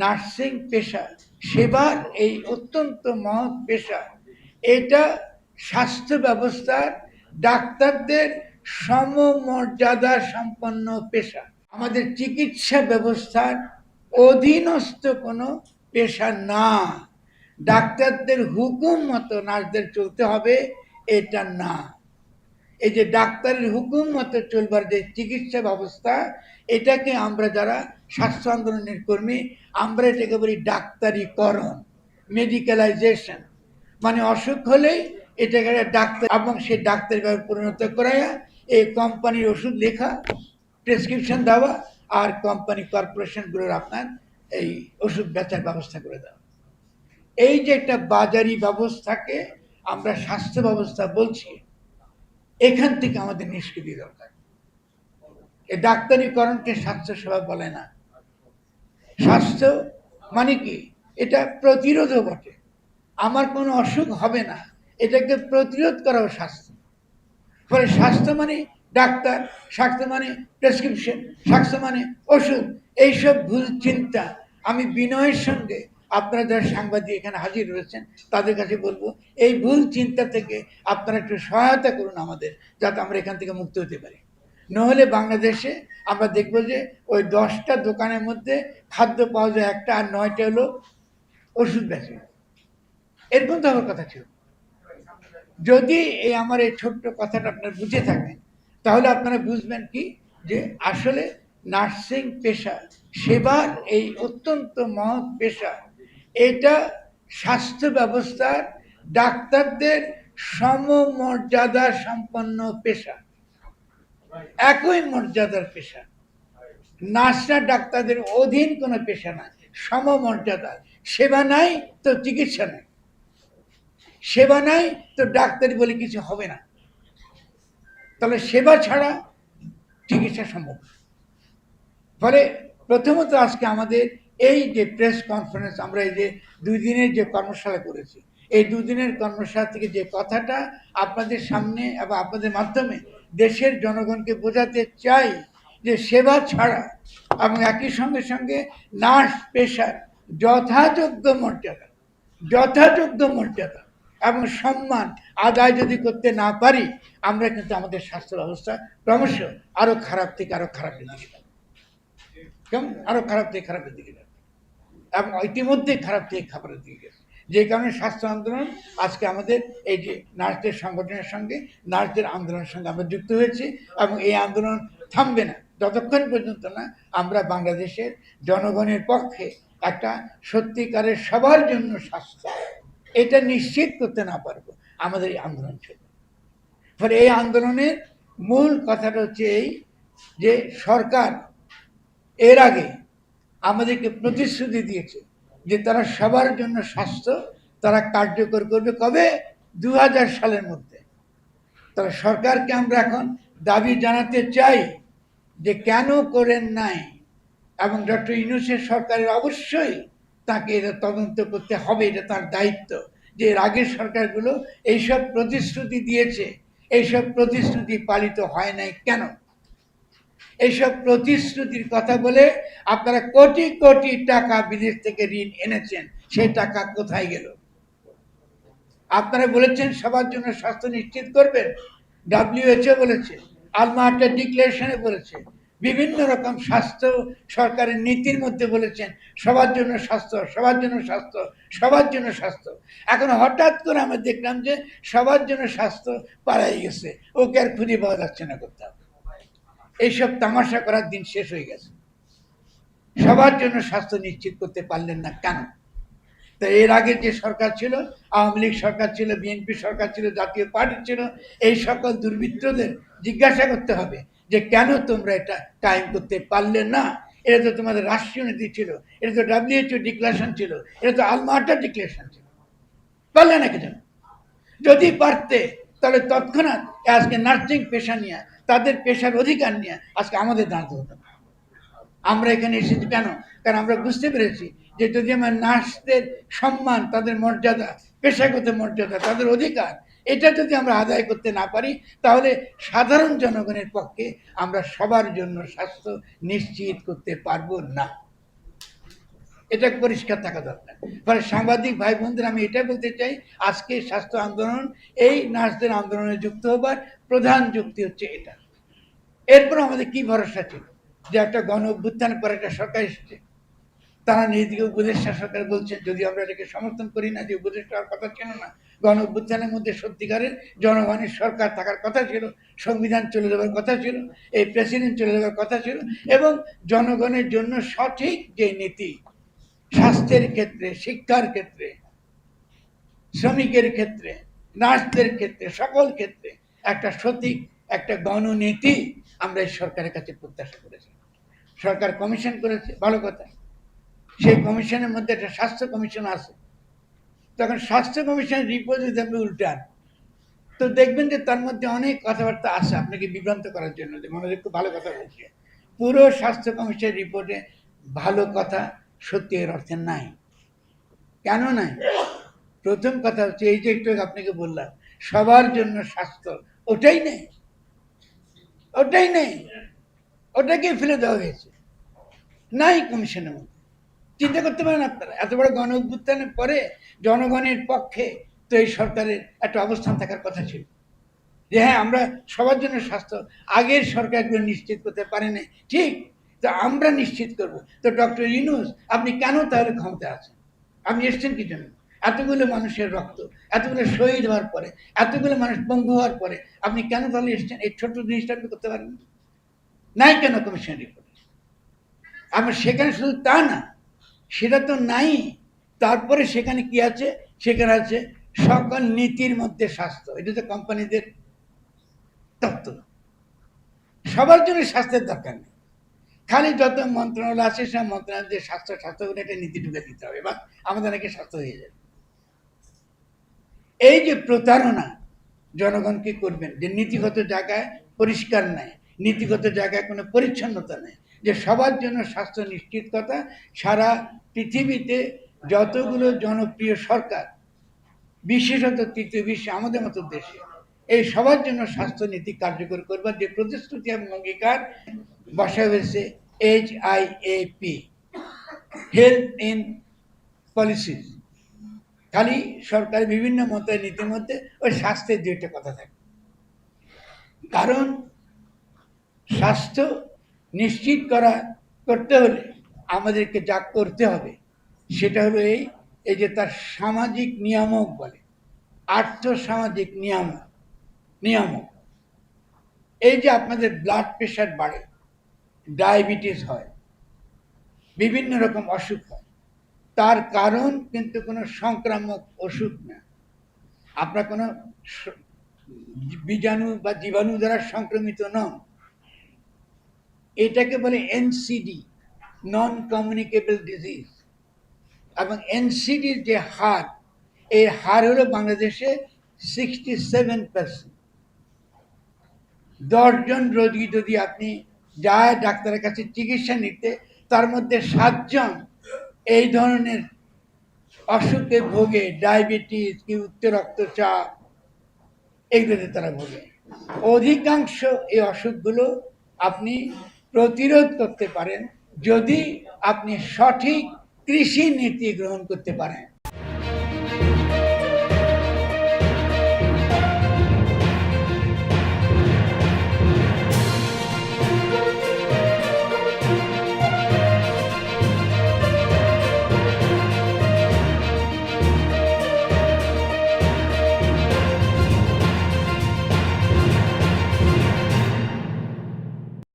Nursing পেশা সেবার এই অত্যন্ত মহৎ পেশা। এটা স্বাস্থ্য ব্যবস্থার ডাক্তারদের সমমর্যাদা সম্পন্ন পেশা। আমাদের চিকিৎসা ব্যবস্থার অধীনস্থ কোনো পেশা না। ডাক্তারদের হুকুম মতো নার্সদের চলতে হবে, এটা না। এই যে ডাক্তারের হুকুম মতো চলবার যে চিকিৎসা ব্যবস্থা এটাকে আমরা যারা স্বাস্থ্য আন্দোলনের কর্মী, আমরা এটাকে বলি ডাক্তারিকরণ মেডিকেলাইজেশন মানে অসুখ হলেই এটাকে ডাক্তার এবং সেই ডাক্তারিভাবে পরিণত করাইয়া এই কোম্পানির ওষুধ লেখা প্রেসক্রিপশন দেওয়া আর কোম্পানি কর্পোরেশনগুলোর আপনার এই ওষুধ বেচার ব্যবস্থা করে দেওয়া। এই যে একটা বাজারি ব্যবস্থাকে আমরা স্বাস্থ্য ব্যবস্থা বলছি, এখান থেকে আমাদের নিষ্কৃতি দরকার। এই ডাক্তারিকরণকে স্বাস্থ্য সেবা বলে না। স্বাস্থ্য মানে কি? এটা প্রতিরোধও বটে। আমার কোনো অসুখ হবে না। এটাকে প্রতিরোধ করাও স্বাস্থ্য। ফলে স্বাস্থ্য মানে ডাক্তার, স্বাস্থ্য মানে প্রেসক্রিপশন, স্বাস্থ্য মানে ওষুধ। এইসব ভুল চিন্তা। আমি বিনয়ের সঙ্গে আপনারা যারা সাংবাদিক এখানে হাজির রয়েছেন, তাদের কাছে বলব, এই ভুল চিন্তা থেকে আপনারা একটু সহায়তা করুন আমাদের, যাতে আমরা এখান থেকে মুক্ত হতে পারি। নহলে বাংলাদেশে আমরা দেখব যে ওই দশটা দোকানের মধ্যে খাদ্য পাওয়া যায় একটা আর নয়টা হলো ওষুধ বেচে এরকম তো আমার কথা ছিল। যদি এই আমার এই ছোট্ট কথাটা আপনারা বুঝে থাকেন তাহলে আপনারা বুঝবেন কি যে আসলে নার্সিং পেশা, সেবার এই অত্যন্ত মহৎ পেশা, এটা স্বাস্থ্য ব্যবস্থার ডাক্তারদের সমমর্যাদা সম্পন্ন পেশা। একই মর্যাদার পেশা। নার্সরা ডাক্তারদের অধীন কোনো পেশা না সমমর্যাদা। সেবা নাই তো চিকিৎসা নাই। সেবা নাই তো ডাক্তারি বলে কিছু হবে না। তাহলে সেবা ছাড়া চিকিৎসা সম্ভব ফলে প্রথমত আজকে আমাদের এই যে প্রেস কনফারেন্স, আমরা এই যে দুই দিনের যে কর্মশালা করেছি, এই দুদিনের কর্মশালা থেকে যে কথাটা আপনাদের সামনে এবং আপনাদের মাধ্যমে দেশের জনগণকে বোঝাতে চাই যে সেবা ছাড়া এবং একই সঙ্গে সঙ্গে নার্স, পেশার যথাযোগ্য মর্যাদা যথাযোগ্য মর্যাদা এবং সম্মান আদায় যদি করতে না পারি, আমরা কিন্তু আমাদের স্বাস্থ্য ব্যবস্থা ক্রমশ আরও খারাপ থেকে আরও খারাপের দিকে যাবে কেমন? আরও খারাপ থেকে খারাপের দিকে যাবে এবং ইতিমধ্যে খারাপ থেকে খাবারের দিকে গেছে। যে কারণে স্বাস্থ্য আন্দোলন আজকে আমাদের এই যে নার্সদের সংগঠনের সঙ্গে, নার্সদের আন্দোলনের সঙ্গে আমরা যুক্ত হয়েছি এবং এই আন্দোলন থামবে না। যতক্ষণ পর্যন্ত না আমরা বাংলাদেশের জনগণের পক্ষে একটা সত্যিকারের সবার জন্য স্বাস্থ্য, এটা নিশ্চিত করতে না পারব, আমাদের এই আন্দোলন চলবে। ফলে এই আন্দোলনের মূল কথাটা হচ্ছে এই যে সরকার এর আগে আমাদেরকে প্রতিশ্রুতি দিয়েছে যে তারা সবার জন্য স্বাস্থ্য, তারা কার্যকর করবে কবে? দু হাজার সালের মধ্যে। তারা সরকারকে আমরা এখন দাবি জানাতে চাই যে কেন করেন নাই এবং ডক্টর ইউনুসের সরকারের অবশ্যই তাকে এটা তদন্ত করতে হবে, এটা তার দায়িত্ব যে এর আগের সরকারগুলো এইসব প্রতিশ্রুতি দিয়েছে, এইসব প্রতিশ্রুতি পালিত হয় নাই কেন? এইসব প্রতিশ্রুতির কথা বলে আপনারা কোটি কোটি টাকা বিদেশ থেকে ঋণ এনেছেন, সেই টাকা কোথায় গেল? আপনারা বলেছেন সবার জন্য স্বাস্থ্য নিশ্চিত করবেন ডাব্লিউএচও বলেছে আলমাহাটা ডিক্লারেশনে বলেছে, বিভিন্ন রকম স্বাস্থ্য সরকারের নীতির মধ্যে বলেছেন, সবার জন্য স্বাস্থ্য, সবার জন্য স্বাস্থ্য, সবার জন্য স্বাস্থ্য। এখন হঠাৎ করে আমরা দেখলাম যে সবার জন্য স্বাস্থ্য পাড়াই গেছে, ওকে আর খুঁজে পাওয়া যাচ্ছে না কোথাও। এইসব তামাশা করার দিন শেষ হয়ে গেছে। সবার জন্য স্বাস্থ্য নিশ্চিত করতে পারলেন না কেন? তো এর আগে যে সরকার ছিল, আওয়ামী লীগ সরকার ছিল, বিএনপি সরকার ছিল, জাতীয় পার্টি ছিল, এই সকল দুর্বৃত্তদের জিজ্ঞাসা করতে হবে যে কেন তোমরা এটা কায়েম করতে পারলে না? এটা তো তোমাদের রাষ্ট্রীয় নীতি ছিল, এটা তো ডাব্লিউএচও ডিক্লারেশন ছিল, এটা তো আলমার্টা ডিক্লারেশন ছিল। পারলে না কেন? যদি পারতে, তাহলে তৎক্ষণাৎ আজকে নার্সিং পেশা নিয়ে, তাদের পেশার অধিকার নিয়ে আজকে আমাদের দাঁড়াতে হতো আমরা এখানে এসেছি কেন? কারণ আমরা বুঝতে পেরেছি যে যদি আমার নার্সদের সম্মান, তাদের মর্যাদা, পেশাগত মর্যাদা, তাদের অধিকার, এটা যদি আমরা আদায় করতে না পারি, তাহলে সাধারণ জনগণের পক্ষে আমরা সবার জন্য স্বাস্থ্য নিশ্চিত করতে পারব না। এটা পরিষ্কার থাকা দরকার। ফলে সাংবাদিক ভাই বোনদের আমি এটা বলতে চাই, আজকে স্বাস্থ্য আন্দোলন, এই নার্সদের আন্দোলনে যুক্ত হবার প্রধান যুক্তি হচ্ছে এটা। এরপর আমাদের কি ভরসা ছিল? যে একটা গণ অভ্যুত্থানের পর একটা সরকার এসেছে। তারা নিজেদিকে উপদেষ্টা সরকার বলছেন যদি আমরা এটাকে সমর্থন করি না, যে উপদেষ্টা হওয়ার কথা ছিল না, গণ অভ্যুত্থানের মধ্যে সত্যিকারের জনগণের সরকার থাকার কথা ছিল, সংবিধান চলে যাওয়ার কথা ছিল, এই প্রেসিডেন্ট চলে যাওয়ার কথা ছিল, এবং জনগণের জন্য সঠিক যে নীতি স্বাস্থ্যের ক্ষেত্রে, শিক্ষার ক্ষেত্রে, শ্রমিকের ক্ষেত্রে, নার্সদের ক্ষেত্রে, সকল ক্ষেত্রে একটা সঠিক একটা গণনীতি আমরা এই সরকারের কাছে প্রত্যাশা করেছি। সরকার কমিশন করেছে, ভালো কথা। সেই কমিশনের মধ্যে একটা স্বাস্থ্য কমিশন আছে। তখন স্বাস্থ্য কমিশনের রিপোর্ট যদি আপনি উল্টান, তো দেখবেন যে তার মধ্যে অনেক কথাবার্তা আছে আপনাকে বিভ্রান্ত করার জন্য। যে মনে একটু ভালো কথা বলছে। পুরো স্বাস্থ্য কমিশনের রিপোর্টে ভালো কথা সত্যি এর অর্থে নাই। কেন নাই? প্রথম কথা হচ্ছে এই যে একটু আপনাকে বললাম, সবার জন্য স্বাস্থ্য ওটাই নেই। ওটাই নেই। ওটাকে ফেলে দেওয়া হয়েছে। নাই কমিশনের মধ্যে। চিন্তা করতে পারেন আপনারা, এত বড় গণ অভ্যুত্থানের পরে জনগণের পক্ষে তো এই সরকারের একটা অবস্থান থাকার কথা ছিল। যে হ্যাঁ আমরা সবার জন্য স্বাস্থ্য, আগের সরকারগুলো নিশ্চিত করতে পারেনি। ঠিক তো আমরা নিশ্চিত করব। তো ডক্টর ইউনুস, আপনি কেন তাহলে ক্ষমতা আছেন? আপনি এসছেন কি জন্য? এতগুলো মানুষের রক্ত, এতগুলো শহীদ হওয়ার পরে, এতগুলো মানুষ পঙ্গু হওয়ার পরে, আপনি কেন তাহলে এসছেন? এই ছোট্ট জিনিসটা আপনি করতে পারেন নাই কেন কমিশন রিপোর্ট আমার সেখানে শুধু তা না, সেটা তো নাই। তারপরে সেখানে কি আছে? সেখানে আছে সকল নীতির মধ্যে স্বাস্থ্য। এটা তো কোম্পানিদের তত্ত্ব। সবার জন্য স্বাস্থ্যের দরকার নেই। খালি যত মন্ত্রণালয় আছে সব মন্ত্রণালয় স্বাস্থ্য স্বাস্থ্য করে একটা নীতি ঢুকে দিতে হবে বা আমাদের নাকি স্বাস্থ্য হয়ে যাবে। এই যে প্রতারণা, জনগণ কি করবেন? যে নীতিগত জায়গায় পরিষ্কার নাই, নীতিগত জায়গায় কোনো পরিচ্ছন্নতা নেই, যে সবার জন্য স্বাস্থ্য নিশ্চিত কথা, সারা পৃথিবীতে যতগুলো জনপ্রিয় সরকার, বিশেষত তৃতীয় বিশ্বে, আমাদের মতো দেশে, এই সবার জন্য স্বাস্থ্য নীতি কার্যকর করবার যে প্রতিশ্রুতি এবং অঙ্গীকার বসা হয়েছে H I A P health in policies খালি সরকারের বিভিন্ন মতে নীতির মধ্যে ওই স্বাস্থ্যের দুইটা কথা থাকে। কারণ স্বাস্থ্য নিশ্চিত করা, করতে হলে আমাদেরকে যা করতে হবে, সেটা হলো এই এই যে তার সামাজিক নিয়ামক বলে আর্থ সামাজিক নিয়ামক নিয়ামক। এই যে আপনাদের ব্লাড প্রেশার বাড়ে ডায়াবেটিস হয়, বিভিন্ন রকম অসুখ হয়। তার কারণ কিন্তু কোনো সংক্রামক অসুখ না। আপনার কোনো বীজাণু বা জীবাণু দ্বারা সংক্রমিত নন। এটাকে বলে এনসিডি নন কমিউনিকেবল ডিজিজ এবং এনসিডির যে হার, এই হার হলো বাংলাদেশে সিক্সটি সেভেন পার্সেন্ট দশজন রোগী যদি আপনি যায় ডাক্তারের কাছে চিকিৎসা নিতে, তার মধ্যে সাতজন এই ধরনের অসুখে ভোগে, ডায়াবেটিস, কি উচ্চ রক্তচাপ, এগুলোতে তারা ভোগে। অধিকাংশ এই অসুখগুলো আপনি প্রতিরোধ করতে পারেন যদি আপনি সঠিক কৃষি নীতি গ্রহণ করতে পারেন।